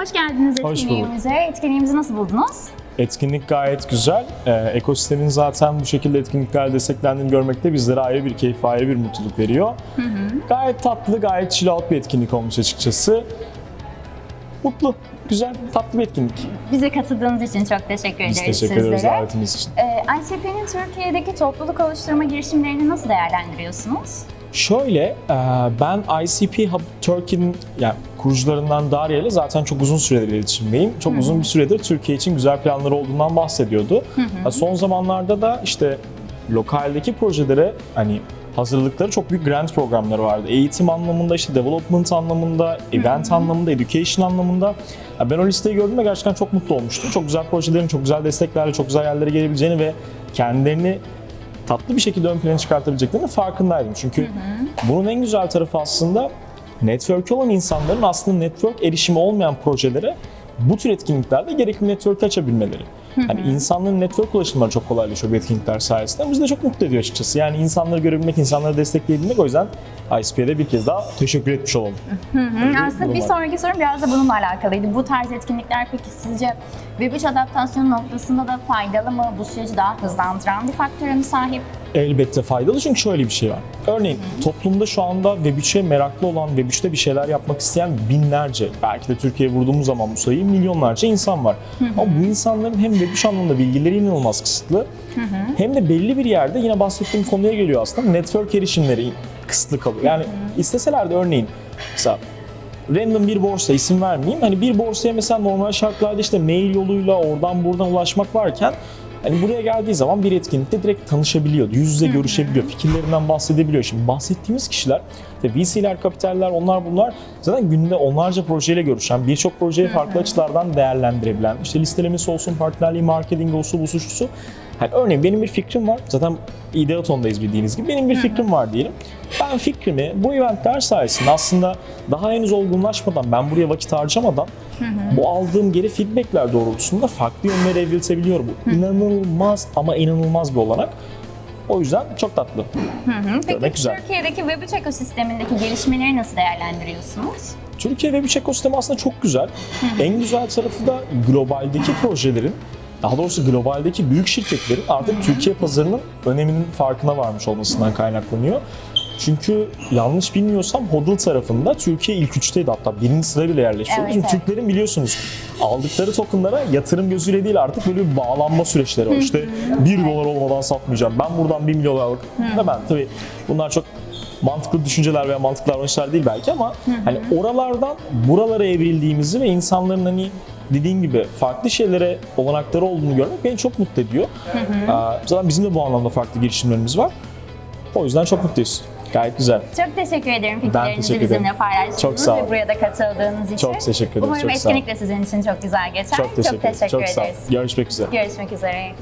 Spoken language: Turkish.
hoş geldiniz Hoş bulduk. etkinliğimize. Etkinliğimizi nasıl buldunuz? Etkinlik gayet güzel. Ee, ekosistemin zaten bu şekilde etkinliklerle desteklendiğini görmek de bizlere ayrı bir keyif, ayrı bir mutluluk veriyor. Gayet tatlı, gayet chill out bir etkinlik olmuş açıkçası. Mutlu, güzel, tatlı bir etkinlik. Bize katıldığınız için çok teşekkür Biz ederiz teşekkür ederiz sizlere. davetiniz için. Ee, ICP'nin Türkiye'deki topluluk oluşturma girişimlerini nasıl değerlendiriyorsunuz? Şöyle, e, ben ICP Hub Turkey'nin yani kurucularından Darya ile zaten çok uzun süredir iletişimdeyim. Çok uzun bir süredir Türkiye için güzel planları olduğundan bahsediyordu. Ha, Son zamanlarda da işte lokaldeki projelere hani hazırlıkları çok büyük grant programları vardı. Eğitim anlamında, işte development anlamında, event anlamında, education anlamında. Ya ben o listeyi gördüğümde gerçekten çok mutlu olmuştum. Çok güzel projelerin, çok güzel desteklerle, çok güzel yerlere gelebileceğini ve kendilerini tatlı bir şekilde ön plana çıkartabileceklerinin farkındaydım. Çünkü bunun en güzel tarafı aslında network olan insanların aslında network erişimi olmayan projelere bu tür etkinliklerde gerekli network açabilmeleri. Hani insanların network ulaşımları çok kolaylaşıyor bu etkinlikler sayesinde. Bizi de çok mutlu ediyor açıkçası. Yani insanları görebilmek, insanları destekleyebilmek o yüzden ISP'ye bir kez daha teşekkür etmiş olalım. Hı, Aslında bir sonraki sorum biraz da bununla alakalıydı. Bu tarz etkinlikler peki sizce Web3 adaptasyon noktasında da faydalı mı? Bu süreci daha hızlandıran bir faktöre mi sahip? Elbette faydalı çünkü şöyle bir şey var. Örneğin toplumda şu anda Web3'e meraklı olan, Web3'te bir şeyler yapmak isteyen binlerce, belki de Türkiye'ye vurduğumuz zaman bu sayıyı milyonlarca insan var. Ama bu insanların hem Web3 anlamında bilgileri inanılmaz kısıtlı, hem de belli bir yerde yine bahsettiğim konuya geliyor aslında network erişimleri kısıtlı kalıyor. Yani isteseler de örneğin mesela random bir borsa isim vermeyeyim. Hani bir borsaya mesela normal şartlarda işte mail yoluyla oradan buradan ulaşmak varken hani buraya geldiği zaman bir etkinlikte direkt tanışabiliyor, yüz yüze görüşebiliyor, fikirlerinden bahsedebiliyor. Şimdi bahsettiğimiz kişiler işte VC'ler, kapitaller, onlar bunlar zaten günde onlarca projeyle görüşen, birçok projeyi farklı açılardan değerlendirebilen, işte listelemesi olsun, partnerliği, marketing olsun, bu suçlusu. Hani örneğin benim bir fikrim var. Zaten Ideaton'dayız bildiğiniz gibi. Benim bir fikrim var diyelim. Ben fikrimi bu eventler sayesinde aslında daha henüz olgunlaşmadan, ben buraya vakit harcamadan bu aldığım geri feedbackler doğrultusunda farklı yönlere evriltebiliyor bu. İnanılmaz ama inanılmaz bir olanak. O yüzden çok tatlı. Peki Görmek güzel. Türkiye'deki Web3 ekosistemindeki gelişmeleri nasıl değerlendiriyorsunuz? Türkiye Web3 ekosistemi aslında çok güzel. En güzel tarafı da globaldeki projelerin, daha doğrusu globaldeki büyük şirketlerin artık Türkiye pazarının öneminin farkına varmış olmasından kaynaklanıyor. Çünkü yanlış bilmiyorsam HODL tarafında Türkiye ilk üçteydi hatta birinci sıraya bile yerleşiyor. Evet, Çünkü evet. Türklerin biliyorsunuz aldıkları tokenlara yatırım gözüyle değil artık böyle bir bağlanma süreçleri var. İşte 1 dolar olmadan satmayacağım. Ben buradan 1 milyon dolarlık. Ve ben tabii bunlar çok mantıklı düşünceler veya mantıklı davranışlar değil belki ama hani oralardan buralara evrildiğimizi ve insanların hani dediğin gibi farklı şeylere olanakları olduğunu görmek beni çok mutlu ediyor. Aa, Zaten bizim de bu anlamda farklı girişimlerimiz var. O yüzden çok mutluyuz. Gayet güzel. Çok teşekkür ederim fikirlerinizi teşekkür ederim. bizimle paylaştığınız Çok sağ ve buraya da katıldığınız için. Çok teşekkür ederiz, Umarım çok sağ etkinlik de sizin için çok güzel geçer. Çok teşekkür, çok teşekkür Çok sağ olun. ederiz. Görüşmek üzere. Görüşmek üzere.